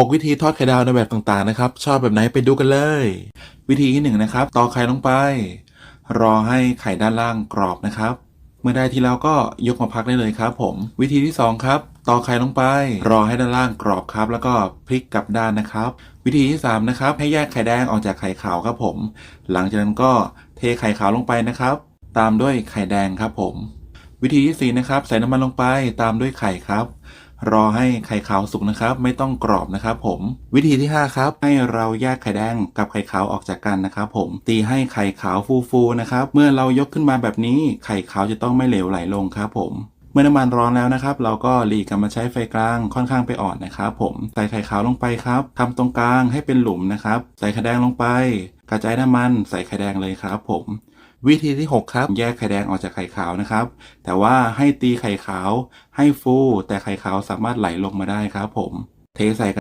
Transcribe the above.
6 วิธีทอดไข่ดาวในแบบต่างๆนะครับ ชอบแบบไหนไปดูกันเลย วิธีที่1นงนะครับตอกไข่ลงไป รอให้ไข่ด้านล่างกรอบนะครับ เมื่อได้ที่แล้วก็ยกมาพักได้เลยครับ ผม วิธีที่ 2 ครับตอกไข่ลงไป รอให้ด้านล่างกรอบครับ แล้วก็พลิกกลับด้านนะครับ วิธีที่ 3 นะครับ ให้แยกไข่แดงออกจากไข่ขาวครับผม หลังจากนั้นก็เทไข่ขาวลงไปนะครับ ตามด้วยไข่แดงครับผม วิธีที่4นะครับใส่น้ำมันลงไปตามด้วยไข่ครับ รอให้ไข่ขาวสุกนะครับ ไม่ต้องกรอบนะครับผม วิธีที่ 5 ครับ ให้เราแยกไข่แดงกับไข่ขาวออกจากกันนะครับผม ตีให้ไข่ขาวฟูๆนะครับ เมื่อเรายกขึ้นมาแบบนี้ ไข่ขาวจะต้องไม่เหลวไหลลงครับผมเมื่อน้ำมันร้อนแล้วนะครับ เราก็หลีกกลับมาใช้ไฟกลางค่อนข้างไปอ่อนนะครับผม ใส่ไข่ขาวลงไปครับทำตรงกลางให้เป็นหลุมนะครับ ใส่ไข่แดงลงไป กระจายน้ำมันใส่ไข่แดงเลยครับ ผม วิธีที่ 6 ครับ แยกไข่แดงออกจากไข่ขาวนะครับ แต่ว่าให้ตีไข่ขาวให้ฟู แต่ไข่ขาวสามารถไหลลงมาได้ครับ ผม เทใส่